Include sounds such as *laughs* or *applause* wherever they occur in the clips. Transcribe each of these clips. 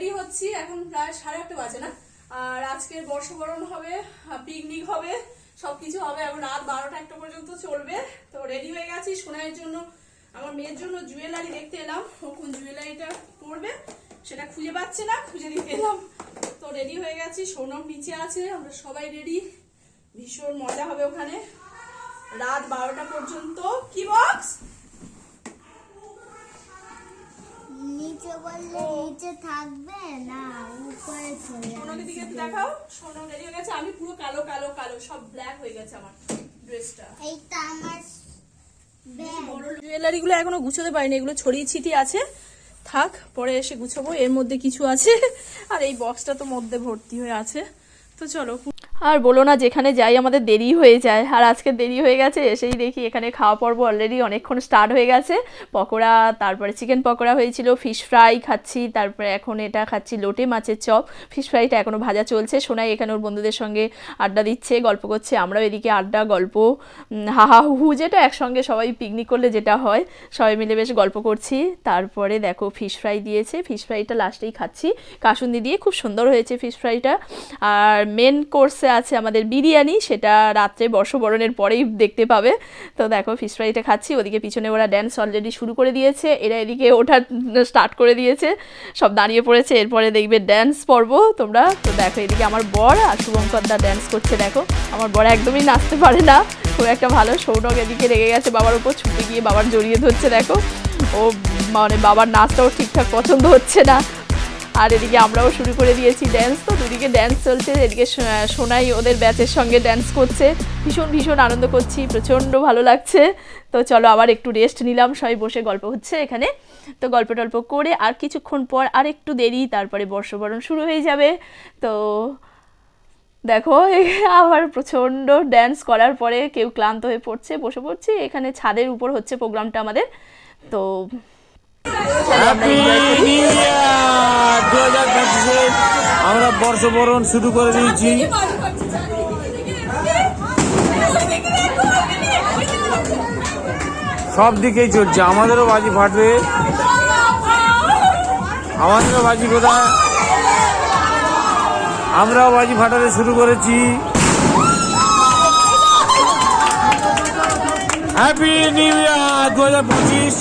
Ready হচ্ছি, এখন প্রায় সাড়ে আটটা বাজে না। আর আজকের বর্ষবরণ হবে পিকনিক হবে, সবকিছু হবে। এখন রাত বারোটা একটা পর্যন্ত চলবে। তো রেডি হয়ে গেছি, সোনাইয়ের জন্য, আমার মেয়ের জন্য জুয়েলারি দেখতে এলাম। ও কোন জুয়েলারিটা পরবে, সেটা খুঁজে পাচ্ছে না, খুঁজে দিতে এলাম। তো রেডি হয়ে গেছি, সোনম নিচে আছে, আমরা সবাই রেডি ভীষণ মজা হবে ওখানে। রাত বারোটা পর্যন্ত। কি বক্স নিচে বললে নিচে থাকবে? না উপরে চলে সোনাকে দিকে দেখাও। রেডি হয়ে গেছে। আমি পুরো কালো কালো কালো সব ব্ল্যাক হয়ে গেছে আমার ড্রেসটা এইটা আমার ব্যাগ জুয়েলারি গুলো এখনও গুছোতে পারিনি। এগুলো ছড়িয়ে ছিটিয়ে আছে। থাক পরে এসে গুছাবো। এর মধ্যে কিছু আছে। আর এই বক্সটা তো মধ্যে ভর্তি হয়ে আছে। তো চলো আর বলো না, যেখানে যাই আমাদের দেরি হয়ে যায়। আর আজকে দেরি হয়ে গেছে, এসেই দেখি এখানে খাওয়া পর্ব অলরেডি অনেকক্ষণ স্টার্ট হয়ে গেছে। পকোড়া, তারপরে চিকেন পকোড়া হয়েছিল ফিশ ফ্রাই খাচ্ছি, তারপরে এখন এটা খাচ্ছি লোটে মাছের চপ। ফিশ ফ্রাইটা এখনও ভাজা চলছে, সোনাই এখানে ওর বন্ধুদের সঙ্গে আড্ডা দিচ্ছে, গল্প করছে, আমরাও এদিকে আড্ডা, গল্প হাহা হু যেটা একসঙ্গে সবাই পিকনিক করলে যেটা হয়, সবাই মিলে বেশ গল্প করছি। তারপরে দেখো ফিশ ফ্রাই দিয়েছে ফিশ ফ্রাইটা লাস্টেই খাচ্ছি। কাসুন্দি দিয়ে খুব সুন্দর হয়েছে ফিশ ফ্রাইটা আর মেন কোর্সে আছে আমাদের বিরিয়ানি, সেটা রাত্রে বর্ষবরণের পরেই দেখতে পাবে। তো দেখো ফিশ ফ্রাইটা খাচ্ছি, ওদিকে পিছনে ওরা ড্যান্স অলরেডি শুরু করে দিয়েছে, এরা এদিকে ওঠা স্টার্ট করে দিয়েছে, সব দাঁড়িয়ে পড়েছে, এরপরে দেখবে ড্যান্স পর্ব, তোমরা। তো দেখো, এদিকে আমার বর আর শুভঙ্কর দা ড্যান্স করছে, দেখো। আমার বর একদমই নাচতে পারে না, খুব একটা ভালো সৌরভ এদিকে রেগে গেছে বাবার উপর, ছুটে গিয়ে বাবার জড়িয়ে ধরছে, দেখো। ও মানে বাবার নাচটাও ঠিকঠাক পছন্দ হচ্ছে না। আর এদিকে আমরাও শুরু করে দিয়েছি ড্যান্স তো দুদিকে ড্যান্স চলছে, এদিকে সোনাই ওদের ব্যাচের সঙ্গে ড্যান্স করছে। ভীষণ ভীষণ আনন্দ করছি, প্রচণ্ড ভালো লাগছে। তো চলো আবার একটু রেস্ট নিলাম, সবাই বসে গল্প হচ্ছে এখানে। তো গল্প টল্প করে আর কিছুক্ষণ পর আর একটু দেরি, তারপরে বর্ষবরণ শুরু হয়ে যাবে। তো দেখো, *laughs* আবার প্রচণ্ড ড্যান্স করার পরে কেউ ক্লান্ত হয়ে পড়ছে, বসে পড়ছে। এখানে ছাদের উপর হচ্ছে প্রোগ্রামটা আমাদের। তো আমরা বর্ষবরণ শুরু করে দিয়েছি। সব দিকেই চলছে। আমাদেরও বাজি ফাটবে। আমাদেরও বাজি কোথায় আমরাও বাজি ফাটাতে শুরু করেছি। হ্যাপি নিউ ইয়ার দু হাজার পঁচিশ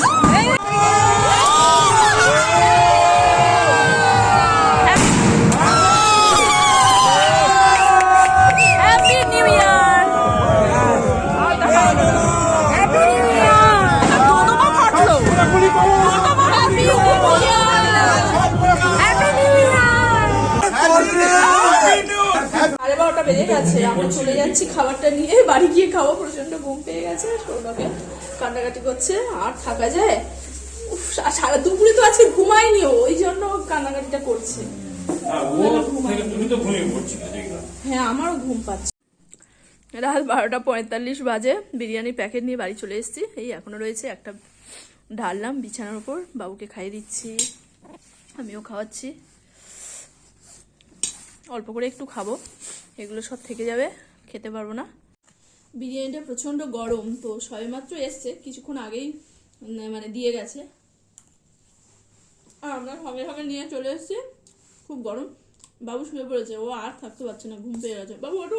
বেজে গেছে। আমরা চলে যাচ্ছি খাবারটা নিয়ে। বাড়ি গিয়ে খাব প্রচণ্ড ঘুম পেয়ে গেছে। সৌরভে কান্নাকাটি করছে আর থাকা যায়। সারা দুপুরে তো আজকে ঘুমায়নি ওই জন্য কান্নাকাটিটা করছে। হ্যাঁ আমারও ঘুম পাচ্ছে। রাত বারোটা পঁয়তাল্লিশ বাজে বিরিয়ানি প্যাকেট নিয়ে বাড়ি চলে এসেছি। এই এখনও রয়েছে একটা ঢাললাম বিছানার উপর। বাবুকে খাইয়ে দিচ্ছি আমিও খাওয়াচ্ছি। অল্প করে একটু খাব। এগুলো সব থেকে যাবে, খেতে পারব না। বিরিয়ানিটা প্রচণ্ড গরম, তো সবেমাত্র এসছে, কিছুক্ষণ আগেই মানে দিয়ে গেছে। আর আমরা হবে হবে নিয়ে চলে এসছি, খুব গরম। বাবু শুয়ে পড়েছে, ও আর থাকতে পারছে না, ঘুম পেয়ে গেছে। বাবু ওঠো।